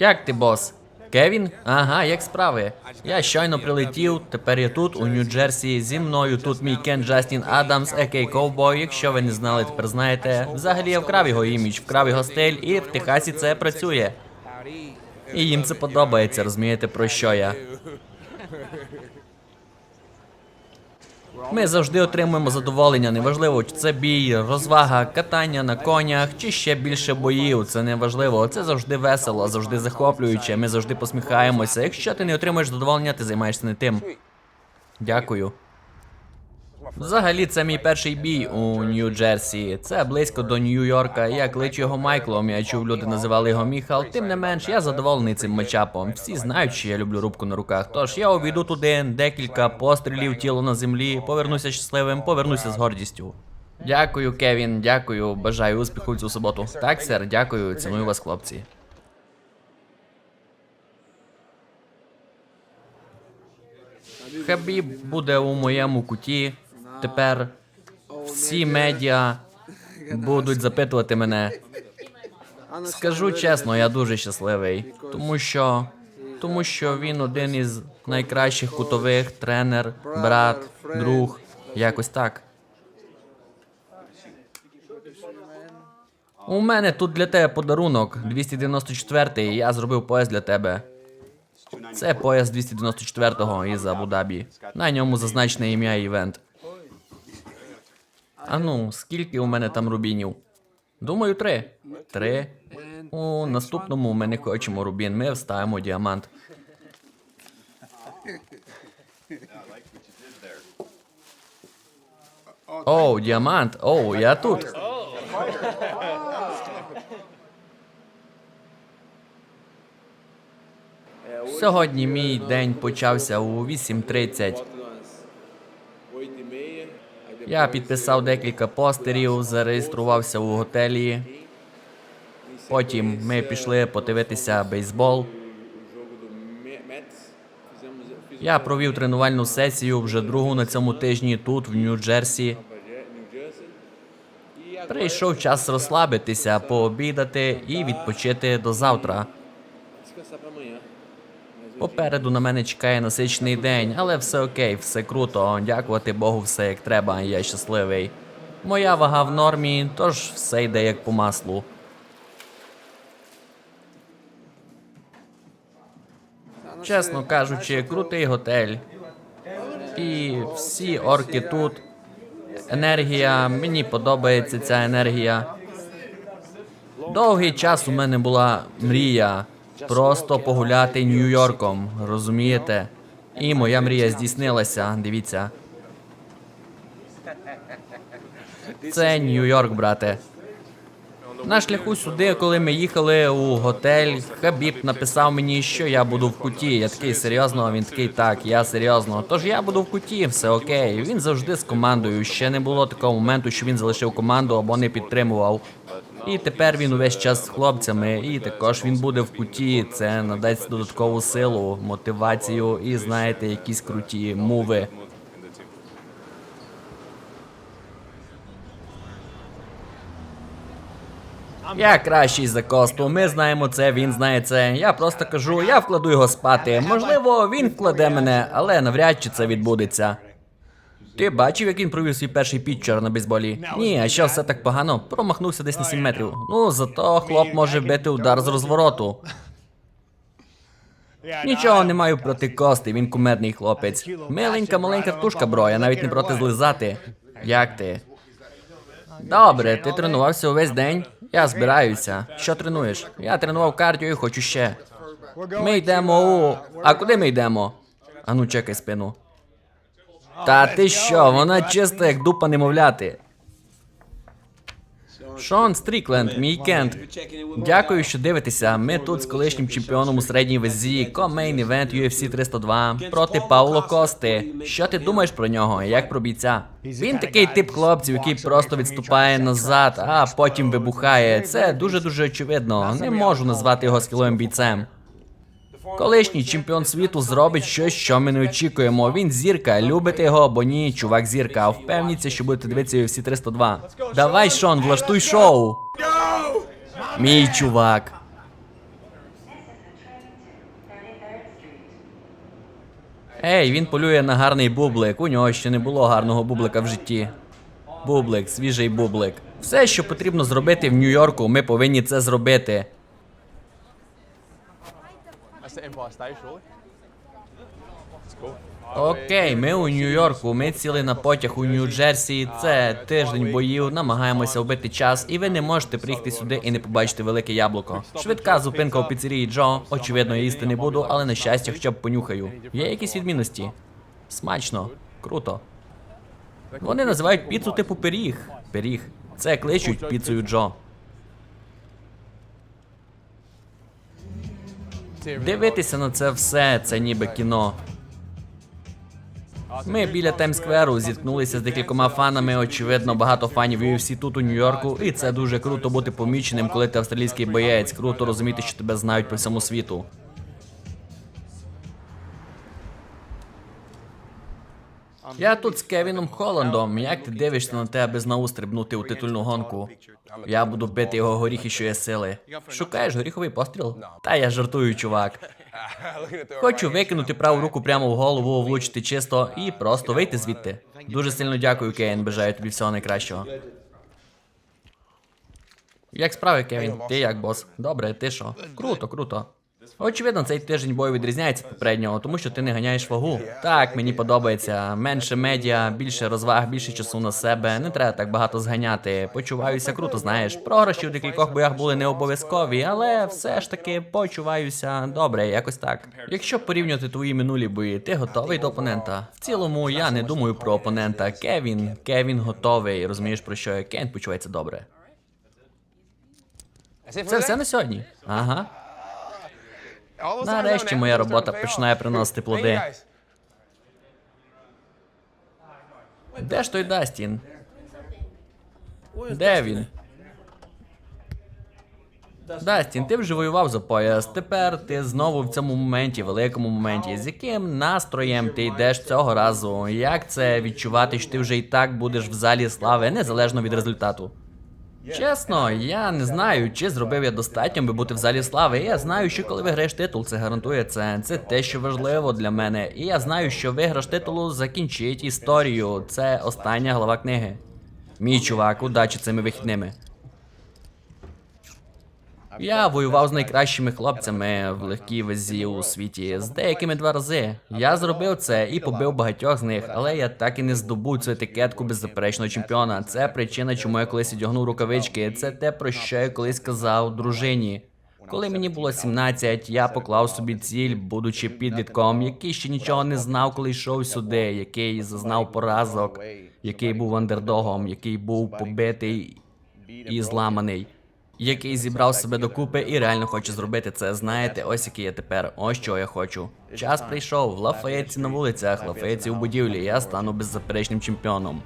Як ти, бос? Кевін? Ага, як справи? Я щойно прилетів, тепер я тут, у Нью-Джерсі. Зі мною тут мій Кен Джастін Адамс, екей Ковбой. Якщо ви не знали, тепер знаєте. Взагалі я вкрав його імідж, вкрав його стиль, і в Техасі це працює. І їм це подобається, розумієте, про що я. Ми завжди отримуємо задоволення, неважливо, чи це бій, розвага, катання на конях, чи ще більше боїв. Це не важливо. Це завжди весело, завжди захоплююче. Ми завжди посміхаємося. Якщо ти не отримаєш задоволення, ти займаєшся не тим. Дякую. Взагалі, це мій перший бій у Нью-Джерсі. Це близько до Нью-Йорка. Я кличу його Майклом. Я чув, люди називали його Міхал. Тим не менш, я задоволений цим матчапом. Всі знають, що я люблю рубку на руках. Тож я увійду туди, декілька пострілів, тіло на землі. Повернуся щасливим, повернуся з гордістю. Дякую, Кевін, дякую. Бажаю успіху цю суботу. Так, сер, дякую. Ціную вас, хлопці. Хабіб буде у моєму куті. Тепер всі медіа будуть запитувати мене. Скажу чесно, я дуже щасливий, тому що тому що він один із найкращих кутових тренер, брат, друг, якось так. У мене тут для тебе подарунок 294-й, я зробив пояс для тебе. Це пояс 294-го із Абу-Дабі. На ньому зазначене ім'я івент. А ну, скільки у мене там рубінів? Думаю, три. Три. У наступному ми не хочемо рубін, ми вставимо діамант. Оу, діамант. Оу, я тут. Сьогодні мій день почався у 8.30. Я підписав декілька постерів, зареєструвався у готелі. Потім ми пішли подивитися бейсбол. Я провів тренувальну сесію вже другу на цьому тижні тут, в Нью-Джерсі. Прийшов час розслабитися, пообідати і відпочити до завтра. Попереду на мене чекає насичений день, але все окей, все круто. Дякувати Богу, все як треба, я щасливий. Моя вага в нормі, тож все йде як по маслу. Чесно кажучи, крутий готель. І всі орки тут. Енергія, мені подобається ця енергія. Довгий час у мене була мрія просто погуляти Нью-Йорком, розумієте? І моя мрія здійснилася. Дивіться. Це Нью-Йорк, брате. На шляху сюди, коли ми їхали у готель, Хабіб написав мені, що я буду в куті. Я такий серйозно, він такий так, я серйозно. Тож я буду в куті, все окей. Він завжди з командою. Ще не було такого моменту, що він залишив команду або не підтримував. І тепер він увесь час з хлопцями, і також він буде в куті. Це надасть додаткову силу, мотивацію і знаєте, якісь круті муви. Я кращий за Косту. Ми знаємо це, він знає це. Я просто кажу, я вкладу його спати. Можливо, він вкладе мене, але навряд чи це відбудеться. Ти бачив, як він провів свій перший пітчер на бейсболі? Ні, а що все так погано? Промахнувся десь на 7 метрів. Ну, зато хлоп може бити удар з розвороту. Нічого не маю проти Кости, він кумедний хлопець. Миленька маленька птушка, бро, я навіть не проти злизати. Як ти? Добре, ти тренувався увесь день? Я збираюся. Що тренуєш? Я тренував кардіо і хочу ще. Ми йдемо у. А куди ми йдемо? Ану, чекай спину. Та ти що, вона чиста, як дупа немовляти. Шон Стрікленд, мій кент. Дякую, що дивитеся. Ми тут з колишнім чемпіоном у середній вазі, комейн івент UFC 302 проти Пауло Кости. Що ти думаєш про нього? Як про бійця? Він такий тип хлопців, який просто відступає назад, а потім вибухає. Це дуже дуже очевидно. Не можу назвати його скіловим бійцем. Колишній чемпіон світу зробить щось, що ми не очікуємо. Він зірка, любите його або ні, чувак зірка. А впевніться, що будете дивитися UFC 302. Давай, Шон, влаштуй шоу. Мій чувак. Ей, він полює на гарний бублик. У нього ще не було гарного бублика в житті. Бублик, свіжий бублик. Все, що потрібно зробити в Нью-Йорку, ми повинні це зробити. Окей, ми у Нью-Йорку. Ми сіли на потяг у Нью-Джерсі. Це тиждень боїв, намагаємося вбити час, і ви не можете приїхати сюди і не побачити велике яблуко. Швидка зупинка у піцерії Джо. Очевидно, їсти не буду, але на щастя, хоча б понюхаю. Є якісь відмінності? Смачно, круто. Вони називають піцу типу пиріг. Пиріг. Це кличуть піцею Джо. Дивитися на це все, це ніби кіно. Ми біля Таймскверу зіткнулися з декількома фанами. Очевидно, багато фанів UFC тут у Нью-Йорку, і це дуже круто бути поміченим, коли ти австралійський боєць. Круто розуміти, що тебе знають по всьому світу. Я тут з Кевіном Холландом. Як ти дивишся на те, аби знову стрибнути у титульну гонку? Я буду бити його горіхи, що є сили. Шукаєш горіховий постріл? Та я жартую, чувак. Хочу викинути праву руку прямо в голову, влучити чисто і просто вийти звідти. Дуже сильно дякую, Кейн. Бажаю тобі всього найкращого. Як справи, Кевін? Ти як бос? Добре, ти що? Круто, круто. Очевидно, цей тиждень бою відрізняється від попереднього, тому що ти не ганяєш вагу. Так, мені подобається. Менше медіа, більше розваг, більше часу на себе. Не треба так багато зганяти. Почуваюся круто, знаєш. Програші в декількох боях були не обов'язкові, але все ж таки почуваюся добре, якось так. Якщо порівнювати твої минулі бої, ти готовий до опонента. В цілому я не думаю про опонента. Кевін, Кевін готовий. Розумієш про що я? Кен почувається добре. Це все на сьогодні. Ага. Нарешті моя робота починає приносити плоди. Де ж той Дастін? Де він? Дастін, ти вже воював за пояс. Тепер ти знову в цьому моменті, великому моменті. З яким настроєм ти йдеш цього разу? Як це відчувати, що ти вже і так будеш в залі слави, незалежно від результату? Чесно, я не знаю, чи зробив я достатньо, би бути в залі слави. Я знаю, що коли виграєш титул, це гарантує це. Це те, що важливо для мене. І я знаю, що виграш титулу закінчить історію. Це остання глава книги. Мій чувак, удачі цими вихідними. Я воював з найкращими хлопцями в легкій вазі у світі, з деякими два рази. Я зробив це і побив багатьох з них, але я так і не здобув цю етикетку беззаперечного чемпіона. Це причина, чому я колись одягнув рукавички. Це те, про що я колись казав дружині. Коли мені було 17, я поклав собі ціль, будучи підлітком, який ще нічого не знав, коли йшов сюди, який зазнав поразок, який був андердогом, який був побитий і зламаний, який зібрав себе докупи і реально хоче зробити це. Знаєте, ось який я тепер. Ось що я хочу. Час прийшов. Лафаєтці на вулицях, лафаєтці у будівлі. Я стану беззаперечним чемпіоном.